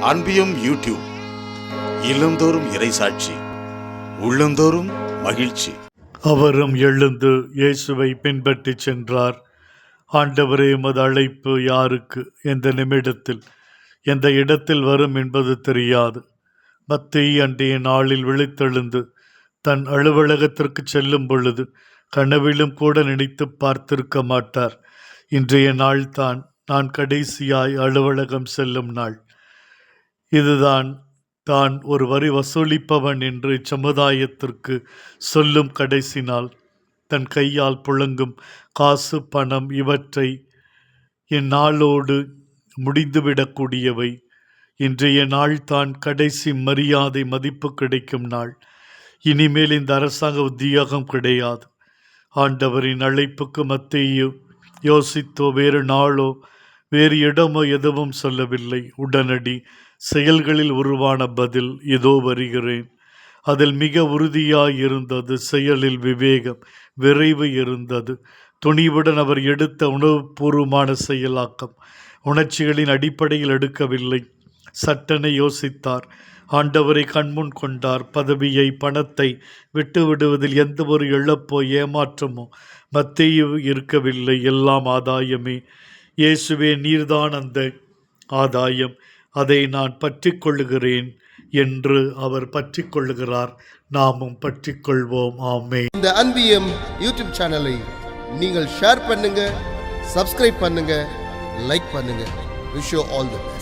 அன்பியும் YouTube இல்லந்தோறும் இறைசாட்சி உள்ளந்தோறும் மகிழ்ச்சி. அவரும் எழுந்து இயேசுவை பின்பற்றிச் சென்றார். ஆண்டவரே எமது அழைப்பு யாருக்கு? எந்த நிமிடத்தில்? எந்த இடத்தில் வரும் என்பது தெரியாது. மத்திய அன்றைய நாளில் விழித்தெழுந்து தன் அலுவலகத்திற்கு செல்லும் பொழுது கனவிலும் கூட நினைத்து பார்த்திருக்க மாட்டார். இன்றைய நாள்தான் நான் கடைசியாய் அலுவலகம் செல்லும் நாள். இதுதான் தான் ஒரு வரி வசூலிப்பவன் என்று சமுதாயத்திற்கு சொல்லும் கடைசி நாள். தன் கையால் புழங்கும் காசு பணம் இவற்றை என் நாளோடு முடிந்துவிடக்கூடியவை. இன்றைய நாள் தான் கடைசி மரியாதை மதிப்பு கிடைக்கும் நாள். இனிமேல் இந்த அரசாங்க உத்தியோகம் கிடையாது. ஆண்டவரின் அழைப்புக்கு மத்தியோ யோசித்தோ வேறு நாளோ வேறு இடமோ எதுவும் சொல்லவில்லை. உடனடி செயல்களில் உருவான பதில் இதோ வருகிறேன். அதில் மிக உறுதியாய் இருந்தது செயலில் விவேகம் விரைவு இருந்தது. துணிவுடன் அவர் எடுத்த உணவுபூர்வமான செயலாக்கம் உணர்ச்சிகளின் அடிப்படையில் எடுக்கவில்லை. சட்டனை யோசித்தார். ஆண்டவரை கண்முன் கொண்டார். பதவியை பணத்தை விட்டுவிடுவதில் எந்த ஒரு இழப்போ ஏமாற்றமோ மத்திய இருக்கவில்லை. எல்லாம் ஆதாயமே. இயேசுவே நீர்தான் அந்த ஆதாயம். அதை நான் பற்றி கொள்ளுகிறேன் என்று அவர் பற்றி கொள்ளுகிறார் நாமும் பற்றி கொள்வோம் ஆமே இந்த அன்பியம் யூடியூப் சேனலை நீங்கள் ஷேர் பண்ணுங்க சப்ஸ்கிரைப் பண்ணுங்க லைக் பண்ணுங்க. Wish all the best